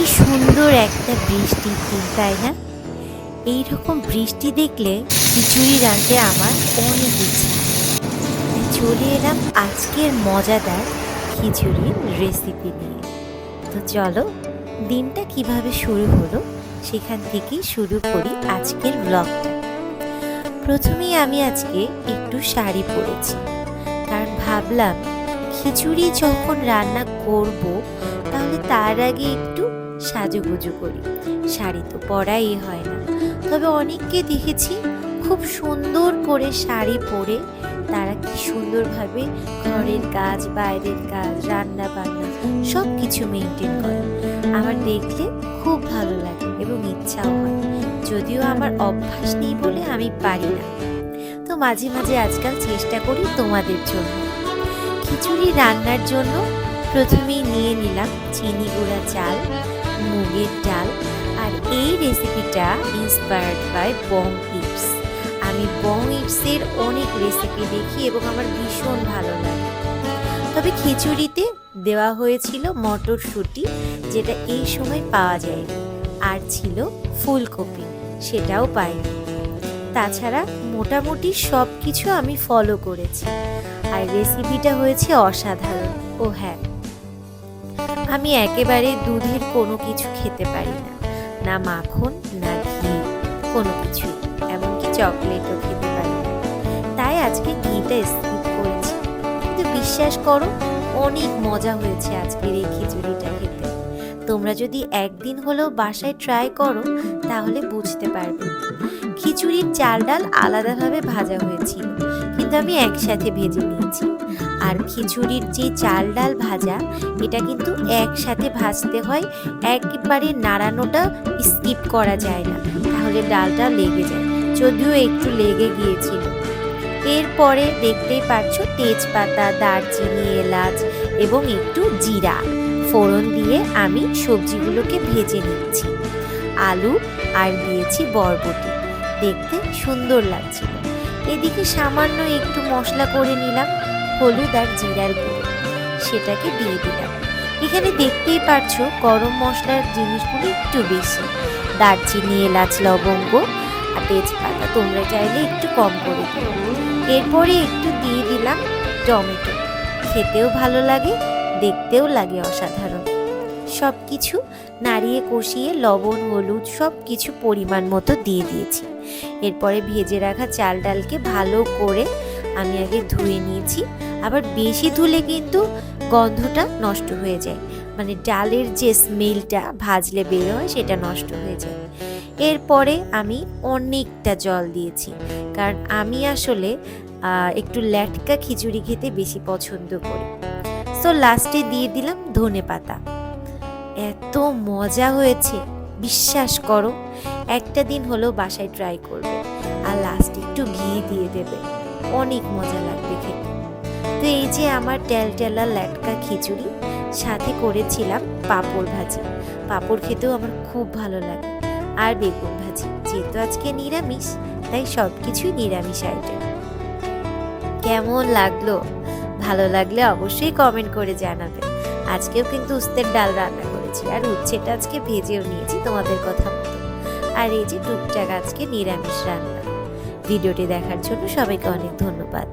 কি সুন্দর একটা বৃষ্টির দিন তাই না? এইরকম বৃষ্টি দেখলে খিচুড়ি রাঁধতে আমার অনেক ইচ্ছা। চলে এলাম আজকের মজাদার খিচুড়ির রেসিপি নিয়ে। তো চলো, দিনটা কীভাবে শুরু হলো সেখান থেকেই শুরু করি আজকের ব্লগটা প্রথমেই আমি আজকে একটু শাড়ি পরেছি। কারণ ভাবলাম, খিচুড়ি যখন রান্না করব তাহলে তার আগে একটু সাজুগুজু করি। শাড়ি তো পরাই হয় না। তবে অনেককে দেখেছি খুব সুন্দর করে শাড়ি পরে তারা কি সুন্দরভাবে ঘরের কাজ, বাইরের কাজ রান্না বান্না সব কিছু মেনটেন করে। আমার দেখলে খুব ভালো লাগে এবং ইচ্ছাও হয়। যদিও আমার অভ্যাস নেই বলে আমি পারি না। তো মাঝে মাঝে আজকাল চেষ্টা করি তোমাদের জন্য। খিচুড়ি রান্নার জন্য প্রথমেই নিয়ে নিলাম চিনি গুঁড়া চাল, মুগের ডাল আর এই রেসিপিটা ইন্সপায়ার্ড বাই বং ইপস আমি বং ইপসের অনেক রেসিপি দেখি এবং আমার ভীষণ ভালো লাগে। তবে খিচুড়িতে দেওয়া হয়েছিল মটরশুঁটি, যেটা এই সময় পাওয়া যায় আর ছিল ফুলকপি, সেটাও পাইনি। তাছাড়া মোটামুটি সব কিছু আমি ফলো করেছি। আর রেসিপিটা হয়েছে অসাধারণ। ও হ্যাঁ আমি একেবারে দুধের কোনো কিছু খেতে পারি না। না মাখন, না ঘি, কোনো কিছুই এমনকি চকলেটও খেতে পারি না। তাই আজকে ঘিটা স্কিপ করেছি। কিন্তু বিশ্বাস করো, অনেক মজা হয়েছে আজকের এই খিচুড়িটা খেতে। তোমরা যদি একদিন হলেও বাসায় ট্রাই করো, তাহলে বুঝতে পারবে। খিচুড়ির চাল ডাল আলাদাভাবে ভাজা হয়েছিল, কিন্তু আমি একসাথে ভেজে নিয়েছি। আর খিচুড়ির যে চাল ডাল ভাজা, এটা কিন্তু একসাথে ভাজতে হয়, একবারে নাড়ানোটা স্কিপ করা যায় না, তাহলে ডালটা লেগে যায়। যদিও একটু লেগে গিয়েছিল। এরপরে দেখতেই পাচ্ছ তেজপাতা, দারচিনি, এলাচ এবং একটু জিরা ফোড়ন দিয়ে আমি সবজিগুলোকে ভেজে নিচ্ছি। আলু আর দিয়েছি বরবটি। দেখতে সুন্দর লাগছিল। এদিকে সামান্য একটু মশলা করে নিলাম। হলুদ আর জিরার গুঁড়ো। সেটাকে দিয়ে দিলাম। এখানে দেখতেই পারছ গরম মশলার জিনিসগুলো একটু বেশি। দারচিনি, এলাচ, লবঙ্গ আর তেজপাতা তোমরা চাইলে একটু কম করে দিও। এরপরে একটু দিয়ে দিলাম টমেটো। খেতেও ভালো লাগে, দেখতেও লাগে অসাধারণ। সব কিছু নাড়িয়ে কষিয়ে লবণ, হলুদ সব কিছু পরিমাণ মতো দিয়ে দিয়েছি। এরপরে ভেজে রাখা চাল ডালকে ভালো করে আমি আগে ধুয়ে নিয়েছি। আবার বেশি ধুলে কিন্তু গন্ধটা নষ্ট হয়ে যায়। মানে ডালের যে স্মেলটা ভাজলে বের হয় সেটা নষ্ট হয়ে যায়। এরপরে আমি অনেকটা জল দিয়েছি। কারণ আমি আসলে একটু ল্যাটকা খিচুড়ি খেতে বেশি পছন্দ করি। সো লাস্টে দিয়ে দিলাম ধনে পাতা। এত মজা হয়েছে, বিশ্বাস করো। একটা দিন হলো বাসায় ট্রাই করবে, আর লাস্টে একটু ঘি দিয়ে দেবে। অনেক মজা লাগবে খেতে। এই যে আমার টেলটেলা ল্যাটকা খিচুড়ি, সাথে করেছিলাম পাঁপড় ভাজি। পাঁপড় খেতেও আমার খুব ভালো লাগে। আর বেগুন ভাজি, যেহেতু আজকে নিরামিষ, তাই সব কিছুই নিরামিষ আইটেম কেমন লাগল? ভালো লাগলে অবশ্যই কমেন্ট করে জানাবে। আজকেও কিন্তু উস্তের ডাল রান্না করেছি, আর উচ্ছেটা আজকে ভেজেও নিয়েছি তোমাদের কথা মতো। আর এই যে টুকটাক আজকে নিরামিষ রান্না। ভিডিওটি দেখার জন্য সবাইকে অনেক ধন্যবাদ।